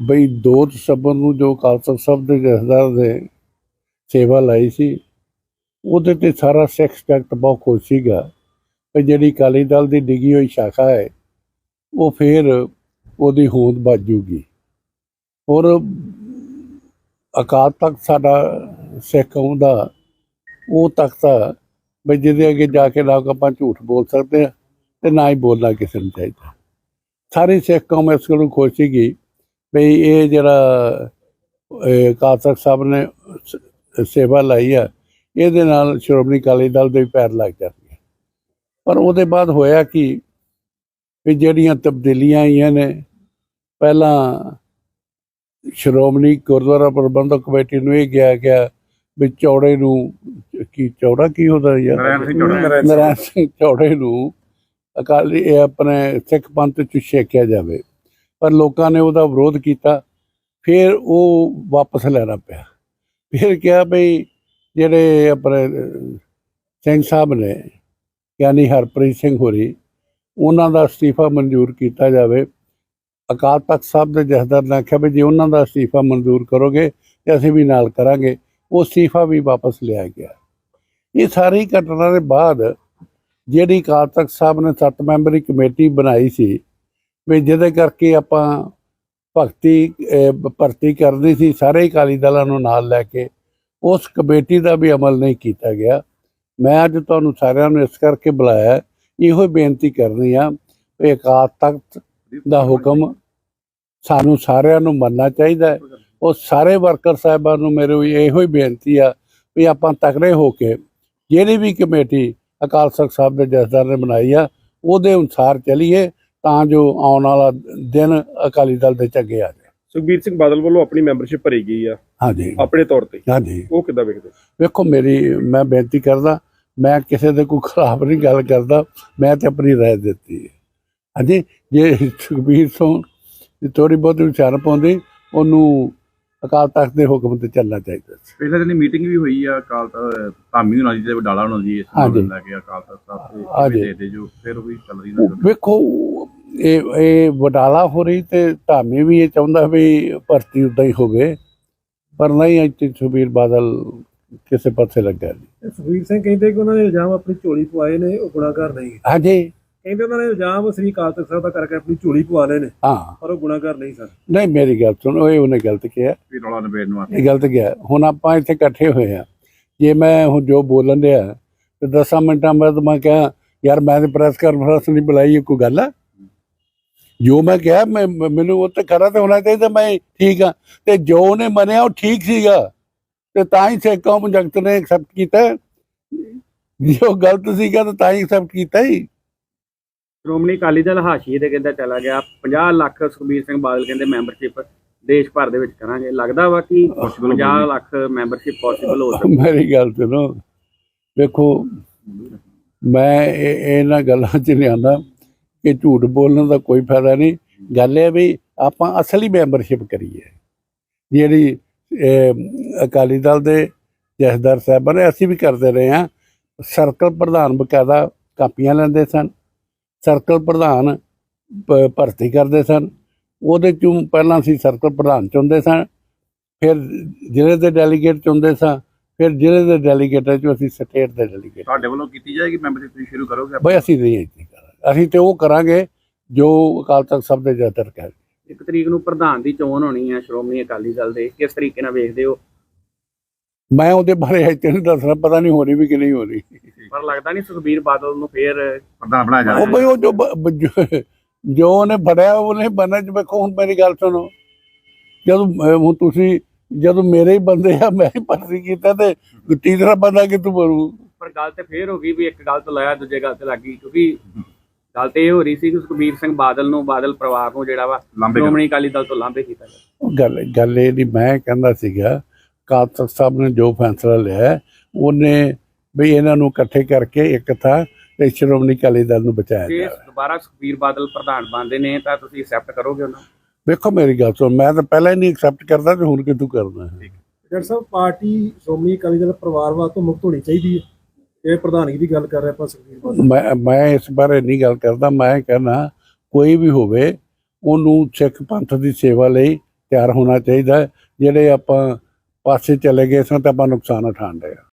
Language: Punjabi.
ਬਈ 2 ਦਸੰਬਰ ਨੂੰ ਜੋ ਖਾਲਸਾ ਸਭ ਦੇ ਜਥੇਦਾਰ ਦੇ ਸੇਵਾ ਲਈ ਸੀ, ਉਹਦੇ ਤੇ ਸਾਰਾ ਸਿੱਖ ਸਪੈਕਟ ਬਹੁਤ ਖੁਸ਼ ਸੀਗਾ। ਕਿ ਜਿਹੜੀ ਅਕਾਲੀ ਦਲ ਦੀ ਡਿੱਗੀ ਹੋਈ ਸ਼ਾਖਾ ਹੈ, ਉਹ ਫੇਰ ਉਹਦੀ ਹੋਂਦ ਬਾਜੂਗੀ ਔਰ ਅਕਾਲ ਤਖਤ ਸਾਡਾ ਸਿੱਖ ਕੌਮ ਦਾ, ਉਹ ਤਖਤ ਆ ਵੀ ਜਿਹਦੇ ਅੱਗੇ ਜਾ ਕੇ ਨਾ ਆਪਾਂ ਝੂਠ ਬੋਲ ਸਕਦੇ ਆ ਤੇ ਨਾ ਹੀ ਬੋਲਣਾ ਕਿਸੇ ਨੂੰ ਚਾਹੀਦਾ। ਸਾਰੀ ਸਿੱਖ ਕੌਮ ਇਸ ਗੱਲੋਂ ਖੁਸ਼ ਸੀਗੀ। ਵੀ ਇਹ ਜਿਹੜਾ ਤਖਤ ਸਾਹਿਬ ਨੇ ਸੇਵਾ ਲਈ ਆ ਇਹਦੇ ਨਾਲ ਸ਼੍ਰੋਮਣੀ ਅਕਾਲੀ ਦਲ ਦੇ ਪੈਰ ਲੱਗ ਜਾਣਗੇ। ਪਰ ਉਹਦੇ ਬਾਅਦ ਹੋਇਆ ਕਿ ਵੀ ਜਿਹੜੀਆਂ ਤਬਦੀਲੀਆਂ ਆਈਆਂ ਨੇ ਪਹਿਲਾਂ ਸ਼੍ਰੋਮਣੀ ਗੁਰਦੁਆਰਾ ਪ੍ਰਬੰਧਕ ਕਮੇਟੀ ਨੂੰ ਇਹ ਗਿਆ ਗਿਆ ਵੀ ਚੌੜੇ ਨੂੰ ਕੀ ਚੌੜਾ ਕੀ ਹੁੰਦਾ ਯਾਰ? ਨਰਾਇਣ ਸਿੰਘ ਚੌੜਾ। ਨਰਾਇਣ ਸਿੰਘ ਚੌੜੇ ਨੂੰ ਅਕਾਲੀ ਇਹ ਆਪਣੇ ਸਿੱਖ ਪੰਥ ਚ ਛੇਕਿਆ ਜਾਵੇ। ਪਰ ਲੋਕਾਂ ਨੇ ਉਹਦਾ ਵਿਰੋਧ ਕੀਤਾ, ਫਿਰ ਉਹ ਵਾਪਸ ਲੈਣਾ ਪਿਆ। ਫਿਰ ਕਿਹਾ ਵੀ ਜਿਹੜੇ ਆਪਣੇ ਸਿੰਘ ਸਾਹਿਬ ਨੇ, ਯਾਨੀ ਹਰਪ੍ਰੀਤ ਸਿੰਘ ਹੋਰੀ, ਉਹਨਾਂ ਦਾ ਅਸਤੀਫਾ ਮਨਜ਼ੂਰ ਕੀਤਾ ਜਾਵੇ। ਅਕਾਲ ਤਖਤ ਸਾਹਿਬ ਦੇ ਜਥੇਦਾਰ ਨੇ ਆਖਿਆ ਵੀ ਜੇ ਉਹਨਾਂ ਦਾ ਅਸਤੀਫਾ ਮਨਜ਼ੂਰ ਕਰੋਗੇ ਤੇ ਅਸੀਂ ਵੀ ਨਾਲ ਕਰਾਂਗੇ। ਉਹ ਅਸਤੀਫਾ ਵੀ ਵਾਪਸ ਲਿਆ ਗਿਆ। ਇਹ ਸਾਰੀ ਘਟਨਾ ਦੇ ਬਾਅਦ ਜਿਹੜੀ ਅਕਾਲ ਤਖਤ ਸਾਹਿਬ ਨੇ ਸੱਤ ਮੈਂਬਰੀ ਕਮੇਟੀ ਬਣਾਈ ਸੀ ਵੀ ਜਿਹਦੇ ਕਰਕੇ ਆਪਾਂ ਭਗਤੀ ਭਰਤੀ ਕਰਨੀ ਸੀ, ਸਾਰੇ ਹੀ ਅਕਾਲੀ ਦਲਾਂ ਨੂੰ ਨਾਲ ਲੈ ਕੇ, ਉਸ ਕਮੇਟੀ ਦਾ ਵੀ ਅਮਲ ਨਹੀਂ ਕੀਤਾ ਗਿਆ। ਮੈਂ ਅੱਜ ਤੁਹਾਨੂੰ ਸਾਰਿਆਂ ਨੂੰ ਇਸ ਕਰਕੇ ਬੁਲਾਇਆ, ਇਹੋ ਹੀ ਬੇਨਤੀ ਕਰਨੀ ਆ ਵੀ ਅਕਾਲ ਤਖਤ ਦਾ ਹੁਕਮ ਸਾਨੂੰ ਸਾਰਿਆਂ ਨੂੰ ਮੰਨਣਾ ਚਾਹੀਦਾ ਹੈ। ਉਹ ਸਾਰੇ ਵਰਕਰ ਸਾਹਿਬਾਂ ਨੂੰ ਮੇਰੇ ਇਹੋ ਹੀ ਬੇਨਤੀ ਆ ਵੀ ਆਪਾਂ ਤਕੜੇ ਹੋ ਕੇ ਜਿਹੜੀ ਵੀ ਕਮੇਟੀ ਅਕਾਲ ਤਖਤ ਸਾਹਿਬ ਦੇ ਜਥੇਦਾਰ ਨੇ ਬਣਾਈ ਆ, ਉਹਦੇ ਅਨੁਸਾਰ ਚੱਲੀਏ। ਤਾਂ ਜੋ ਆਉਣ ਵਾਲਾ ਦਿਨ ਅਕਾਲੀ ਦਲ ਦੇ ਚੰਗੇ ਆ ਜਾਏ। ਸੁਖਬੀਰ ਸਿੰਘ ਬਾਦਲ ਵੱਲੋਂ ਆਪਣੀ ਮੈਂਬਰਸ਼ਿਪ ਭਰੀ ਗਈ ਆ ਹਾਂਜੀ। ਆਪਣੇ ਤੌਰ ਤੇ। ਹਾਂਜੀ। ਉਹ ਕਿੱਦਾਂ ਵੇਖਦੇ? ਵੇਖੋ ਮੇਰੀ ਮੈਂ ਬੇਨਤੀ ਕਰਦਾ ਮੈਂ ਕਿਸੇ ਦੇ ਕੋਈ ਖਰਾਬ ਨਹੀਂ ਗੱਲ ਕਰਦਾ ਮੈਂ ਤੇ ਆਪਣੀ ਰਾਏ ਦਿੱਤੀ ਹੈ। ਹਾਂਜੀ ਜੇ ਸੁਖਬੀਰ ਤੋਂ ਥੋੜੀ ਬਹੁਤ ਵਿਚਾਰ ਪਾਉਂਦੇ ਉਹਨੂੰ ਅਕਾਲ ਤਖਤ ਦੇ ਹੁਕਮ ਤੇ ਚੱਲਣਾ ਚਾਹੀਦਾ ਸੀ ਪਹਿਲੇ ਦਿਨ ਮੀਟਿੰਗ ਵੀ ਹੋਈ ਆ ਅਕਾਲ ਤਖਤ ਧਾਮੀ ਹੋਣਾ ਜੀ ਤੇ ਵਡਾਲਾ ਹੋਣਾ ਜੀ ਇਸ। ਨੂੰ ਲੈ ਕੇ ਅਕਾਲ ਤਖਤ ਸਾਹਿਬ। ਤੇ ਦੇ ਦੇ ਜੋ ਫਿਰ ਵੀ ਚੱਲ ਰਹੀ ਨਾ ਵੇਖੋ ਇਹ ਇਹ ਵਡਾਲਾ ਹੋ ਰਹੀ ਤੇ ਧਾਮੀ ਵੀ ਇਹ ਚਾਹੁੰਦਾ ਵੀ ਭਰਤੀ ਉਦਾਂ ਹੀ ਹੋਵੇ ਪਰ ਨਹੀਂ ਇੱਥੇ ਸੁਖਬੀਰ ਬਾਦਲ ਕਿਸੇ ਪਾਸੇ ਲੱਗਾ ਨਹੀਂ ਸੁਖਵੀਰ ਸਿੰਘ ਕਹਿੰਦੇ ਕਿ ਉਹਨਾਂ ਨੇ ਇਲਜ਼ਾਮ ਆਪਣੀ ਝੋਲੀ ਪਵਾਏ ਨੇ ਉਹ ਗੁਨਾਹਗਾਰ ਨਹੀਂ ਹਾਂਜੀ ਕਹਿੰਦੇ ਉਹਨਾਂ ਨੇ ਇਲਜ਼ਾਮ ਸ੍ਰੀ ਅਕਾਲ ਤਖਤ ਸਾਹਿਬ ਦਾ ਕਰਕੇ ਆਪਣੀ ਝੋਲੀ ਪਵਾ ਲਏ ਨੇ। ਹਾਂ। ਪਰ ਉਹ ਗੁਨਾਹਗਾਰ ਨਹੀਂ ਸਨ। ਨਹੀਂ ਮੇਰੀ ਗੱਲ ਸੁਣੋ ਇਹ ਉਹਨੇ ਗਲਤ ਕਿਹਾ। ਵੀ ਰੌਲਾ ਨਿਬੇੜ ਨੂੰ ਇਹ ਗਲਤ ਗਿਆ ਹੁਣ ਆਪਾਂ ਇੱਥੇ ਇਕੱਠੇ ਹੋਏ ਆ ਜੇ ਮੈਂ ਹੁਣ ਜੋ ਬੋਲਣ ਡਿਆ ਤੇ 10 ਮਿੰਟਾਂ ਬਾਅਦ ਮੈਂ ਕਿਹਾ ਯਾਰ ਮੈਂ ਤੇ ਪ੍ਰੈਸ ਕਾਨਫਰੰਸ ਨਹੀਂ ਬੁਲਾਈ ਇਹ ਕੋਈ ਗੱਲ ਆ? ਜੋ ਮੈਂ ਕਿਹਾ ਮੈਂ ਮੈਨੂੰ ਉਹ ਤੇ ਕਰਾ ਤੇ ਹੋਣਾ ਚਾਹੀਦਾ ਮੈਂ ਠੀਕ ਆ ਤੇ ਜੋ ਉਹਨੇ ਮੰਨਿਆ ਉਹ ਠੀਕ ਸੀਗਾ। ਤੇ ਤਾਂ ਹੀ ਸਿੱਖ ਕੌਮ ਜਗਤ ਨੇ ਐਕਸੈਪਟ ਕੀਤਾ। ਜੋ ਗਲਤ ਸੀਗਾ ਤਾਂ ਤਾਂ ਹੀ ਐਕਸੈਪਟ ਕੀਤਾ ਹੀ। ਸ਼੍ਰੋਮਣੀ ਅਕਾਲੀ ਦਲ ਹਾਸ਼ੀਏ ਤੇ ਕਹਿੰਦਾ ਚਲਾ ਗਿਆ। 50 ਲੱਖ ਸੁਖਬੀਰ ਸਿੰਘ ਬਾਦਲ ਕਹਿੰਦੇ ਮੈਂਬਰਸ਼ਿਪ ਦੇਸ਼ ਭਰ ਦੇ ਵਿੱਚ ਕਰਾਂਗੇ। ਲੱਗਦਾ ਵਾ ਕਿ 50 ਲੱਖ ਮੈਂਬਰਸ਼ਿਪ ਪੋਸੀਬਲ ਹੋ ਸਕਦੀ। ਮੇਰੀ ਗੱਲ ਸੁਣੋ। ਵੇਖੋ ਮੈਂ ਇਹ ਇਹਨਾਂ ਗੱਲਾਂ 'ਚ ਨਹੀਂ ਆਉਂਦਾ ਕਿ ਝੂਠ ਬੋਲਣ ਦਾ ਕੋਈ ਫਾਇਦਾ ਨਹੀਂ। ਗੱਲ ਇਹ ਵੀ ਆਪਾਂ ਅਸਲੀ ਮੈਂਬਰਸ਼ਿਪ ਕਰੀਏ। ਜਿਹੜੀ ਅਕਾਲੀ ਦਲ ਦੇ ਜਥੇਦਾਰ ਸਾਹਿਬਾਨ ਨੇ ਅਸੀਂ ਵੀ ਕਰਦੇ ਰਹੇ ਹਾਂ। ਸਰਕਲ ਪ੍ਰਧਾਨ ਬਕਾਇਦਾ ਕਾਪੀਆਂ ਲੈਂਦੇ ਸਨ। ਸਰਕਲ ਪ੍ਰਧਾਨ ਭਰਤੀ ਕਰਦੇ ਸਨ। ਉਹਦੇ ਚੋਂ ਪਹਿਲਾਂ ਅਸੀਂ ਸਰਕਲ ਪ੍ਰਧਾਨ ਚੁਣਦੇ ਸਨ ਫਿਰ ਜ਼ਿਲ੍ਹੇ ਦੇ ਡੈਲੀਗੇਟ ਚੁਣਦੇ ਸਾਂ ਫਿਰ ਜ਼ਿਲ੍ਹੇ ਦੇ ਡੈਲੀਗੇਟਾਂ ਚੋਂ ਅਸੀਂ ਸਟੇਟ ਦੇ ਡੈਲੀਗੇਟ। ਤੁਹਾਡੇ ਵੱਲੋਂ ਕੀਤੀ ਜਾਏਗੀ ਮੈਂਬਰਸ਼ਿਪ? ਤੁਸੀਂ ਸ਼ੁਰੂ ਕਰੋਗੇ ਬਈ ਅਸੀਂ ਨਹੀਂ ਇੱਥੇ ਕਰਾਂਗੇ। ਅਸੀਂ ਤੇ ਉਹ ਕਰਾਂਗੇ ਜੋ ਅਕਾਲ ਤਖਤ ਸਭ ਦੇ ਜਦਰ ਕਹਿ ਇੱਕ ਤਰੀਕ ਨੂੰ ਪ੍ਰਧਾਨ ਦੀ ਚੋਣ ਹੋਣੀ ਹੈ ਸ਼੍ਰੋਮਣੀ ਅਕਾਲੀ ਦਲ ਦੇ। ਕਿਸ ਤਰੀਕੇ ਨਾਲ ਵੇਖਦੇ ਹੋ? ਮੈਂ ਉਹਦੇ ਬਾਰੇ ਇੱਥੇ ਨਹੀਂ ਦੱਸਣਾ ਪਤਾ ਨਹੀਂ ਹੋ ਰਹੀ ਵੀ ਕਿ ਨਹੀਂ ਹੋ ਰਹੀ। ਪਰ ਲੱਗਦਾ ਨਹੀਂ ਸੁਖਬੀਰ ਬਾਦਲ ਨੂੰ ਫੇਰ ਪ੍ਰਧਾਨ ਬਣਾਇਆ ਜਾ ਉਹ ਬਈ ਉਹ ਜੋ ਬ- ਜੋ- ਜੋ ਉਹਨੇ ਫੜਿਆ ਉਹਨੇ ਬੰਨਣ ਚ ਵੇਖੋ ਹੁਣ ਮੇਰੀ ਗੱਲ ਸੁਣੋ। ਜਦੋਂ ਅਹ, ਹੁਣ ਤੁਸੀਂ ਜਦੋਂ ਮੇਰੇ ਹੀ ਬੰਦੇ ਆ ਮੈਂ ਹੀ ਭਰਤੀ ਕੀਤਾ ਤੇ ਤੀਸਰਾ ਬੰਦਾ ਕਿਤੋਂ ਬਣੂ? ਪਰ ਗੱਲ ਤੇ ਫੇਰ ਹੋ ਗਈ ਵੀ ਇੱਕ ਗੱਲ ਤੋਂ ਲਾਇਆ ਦੂਜੇ ਗੱਲ ਤੇ ਲੱਗ ਗਈ। ਕਿਉਂਕਿ ਗੱਲ ਤੇ ਇਹ ਹੋ ਰਹੀ ਸੀ ਕਿ ਸੁਖਬੀਰ ਸਿੰਘ ਬਾਦਲ ਨੂੰ ਬਾਦਲ ਪਰਿਵਾਰ ਨੂੰ ਜਿਹੜਾ ਵਾ ਲਾਂਬੇ ਸ਼੍ਰੋਮਣੀ ਅਕਾਲੀ ਦਲ ਤੋਂ ਲਾਂਭੇ ਕੀਤਾ ਗਿਆ। ਉਹ ਗੱਲ ਗੱਲ ਇਹ ਨਹੀਂ ਮੈਂ ਕਹਿੰਦਾ ਸੀਗਾ ਅਕਾਲ ਤਖਤ ਸਾਹਿਬ ਨੇ ਜੋ ਫੈਸਲਾ ਲਿਆ ਹੈ, ਉਹਨੇ ਵੀ ਇਹਨਾਂ ਨੂੰ ਇਕੱਠੇ ਕਰਕੇ ਇੱਕ ਥਾਂ ਤੇ ਸ਼੍ਰੋਮਣੀ ਅਕਾਲੀ ਦਲ ਨੂੰ ਬਚਾਇਆ ਜੇ ਜਾਵੇ। ਦੁਬਾਰਾ ਸੁਖਬੀਰ ਬਾਦਲ ਪ੍ਰਧਾਨ ਬਣਦੇ ਨੇ ਤਾਂ ਤੁਸੀਂ ਐਕਸੈਪਟ ਕਰੋਗੇ ਉਹਨਾਂ ਨੂੰ? ਵੇਖੋ ਮੇਰੀ ਗੱਲ ਸੁਣ ਮੈਂ ਤਾਂ ਪਹਿਲਾਂ ਹੀ ਨਹੀਂ ਐਕਸੈਪਟ ਕਰਦਾ ਤੇ ਹੁਣ ਕਿਦੋਂ ਕਰਨਾ ਹੈ। ਡਾਕਟਰ ਸਾਹਿਬ ਪਾਰਟੀ ਸ਼੍ਰੋਮਣੀ ਅਕਾਲੀ ਦਲ ਪਰਿਵਾਰਵਾਦ ਤੋਂ ਮੁਕਤ ਹੋਣੀ ਚਾਹੀਦੀ ਹੈ। ਇਹ ਪ੍ਰਧਾਨਗੀ ਦੀ ਗੱਲ ਕਰ ਰਹੇ ਆਪਾਂ ਸੁਖਬੀਰ ਬਾਦਲ। ਮੈਂ ਮੈਂ ਇਸ ਬਾਰੇ ਨਹੀਂ ਗੱਲ ਕਰਦਾ ਮੈਂ ਕਹਿੰਦਾ ਕੋਈ ਵੀ ਹੋਵੇ ਉਹਨੂੰ ਸਿੱਖ ਪੰਥ ਦੀ ਸੇਵਾ ਲਈ ਤਿਆਰ ਹੋਣਾ ਚਾਹੀਦਾ ਹੈ ਜਿਹੜੇ ਆਪਾਂ ਪਾਸੇ ਚਲੇ ਗਏ ਸਾਂ ਤਾਂ ਆਪਾਂ ਨੁਕਸਾਨ ਉਠਾਣ ਰਹੇ